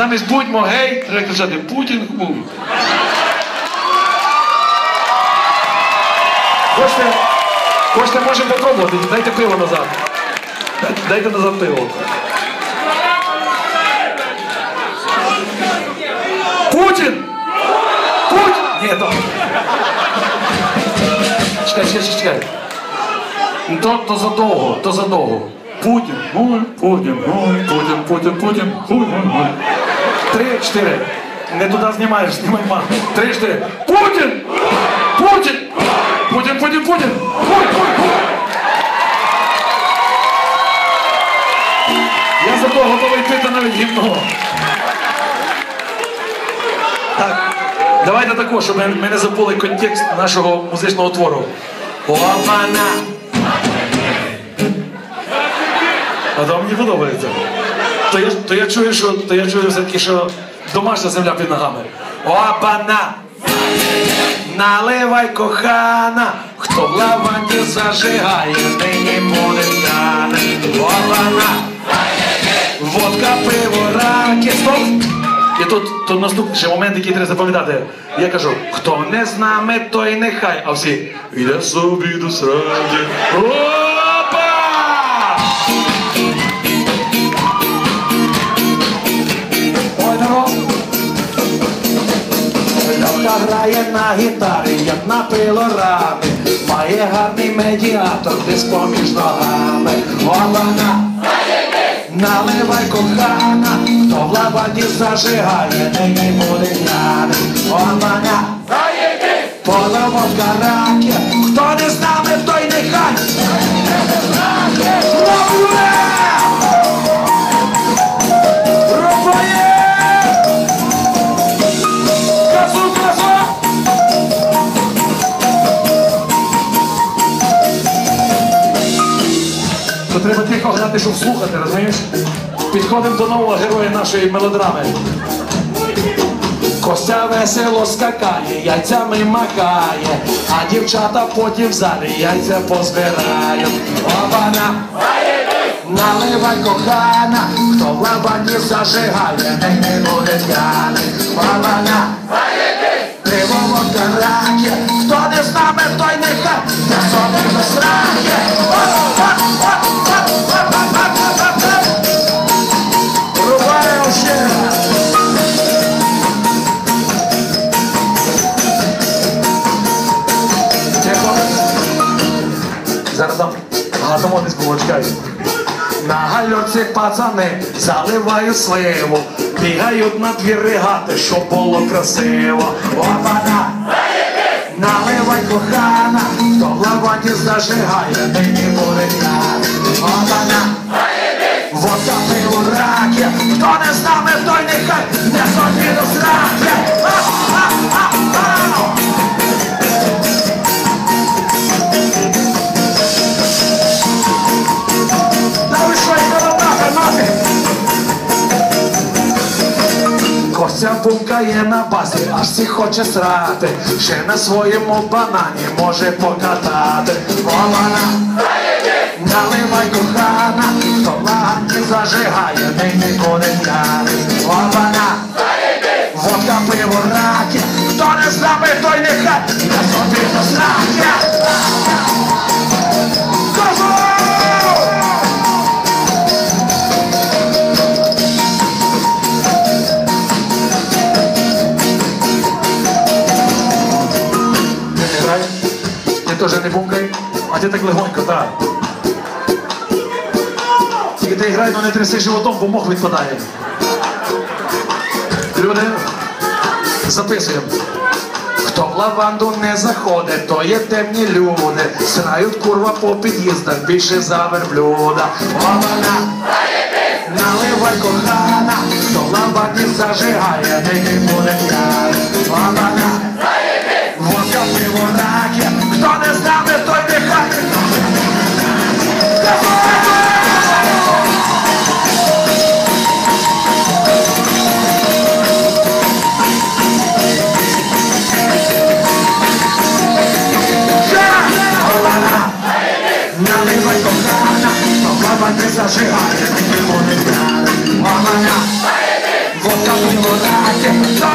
Замість будьмо гей, треба кричати Путін ху. Хочете, хочете, можемо попробувати. Дайте пиво назад. Дайте назад пиво. Путін! Путін! Ні, то. Чекай, чекай, чекай, То, то задовго, то задовго. Путін, ой, Путін, ой, Путін, Путін, Путін, Путін, ой. Три, чотири. Не туди знімаєш, знімай мах. Три, чотири. Путін! Путін! Путін, Путін, Путін! Я за то готовий пити навіть гімно. Так, давайте також, щоб ми не забули контекст нашого музичного твору. Опана! А то мені подобається. То я, то я чую, що то я чую все-таки, що домашня земля під ногами. Опана! Наливай кохана, хто в лаванді зажигає, нині буде тане. Опана! Водка, пиво, раки, стоп! І тут, тут наступний ще момент, який треба запам'ятати. Я кажу, хто не з нами, той нехай. А всі іде собі до сраді. Грає на гітарі, як на пилорамі. Має гарний медіатор, десь поміж ногами. Олана! Наливай кохана, хто в лаванді зажигає, нині буде п'яний. Олана! Половодка раки, То треба тихо грати, щоб слухати, розумієш? Підходимо до нового героя нашої мелодрами. Костя весело скакає, яйцями макає, а дівчата потім в залі яйця позбирають. Обана! Наливай кохана, хто в лабані зажигає, не не буде п'яний. Обана! Пиво водка раки, хто не з нами, той не собі без раки. Гатимо десь. На гальорці пацани заливають сливу, бігають на дві ригати, щоб було красиво. Опана! Наливай кохана, хто в лаваті зажигає, нині буде Костя є на басі, аж всі хоче срати. Ще на своєму банані може покатати. Вона наливай кохана, хто не зажигає, ти нікуди п'яний. Вона водка пиво раки, хто не з нами, той нехай, я собі теж не бумкай, а ти так легонько, так. Тільки ти грай, але не тряси животом, бо мох відпадає. Люди, записуємо. Хто в лаванду не заходить, то є темні люди. Срають курва по під'їздах, більше за верблюда. Вона наливай кохана, хто в лаванді зажигає, нині буде Наливай кохана, то баба не зажигає, не буде п'яна. Мамана, водка моїй раті, то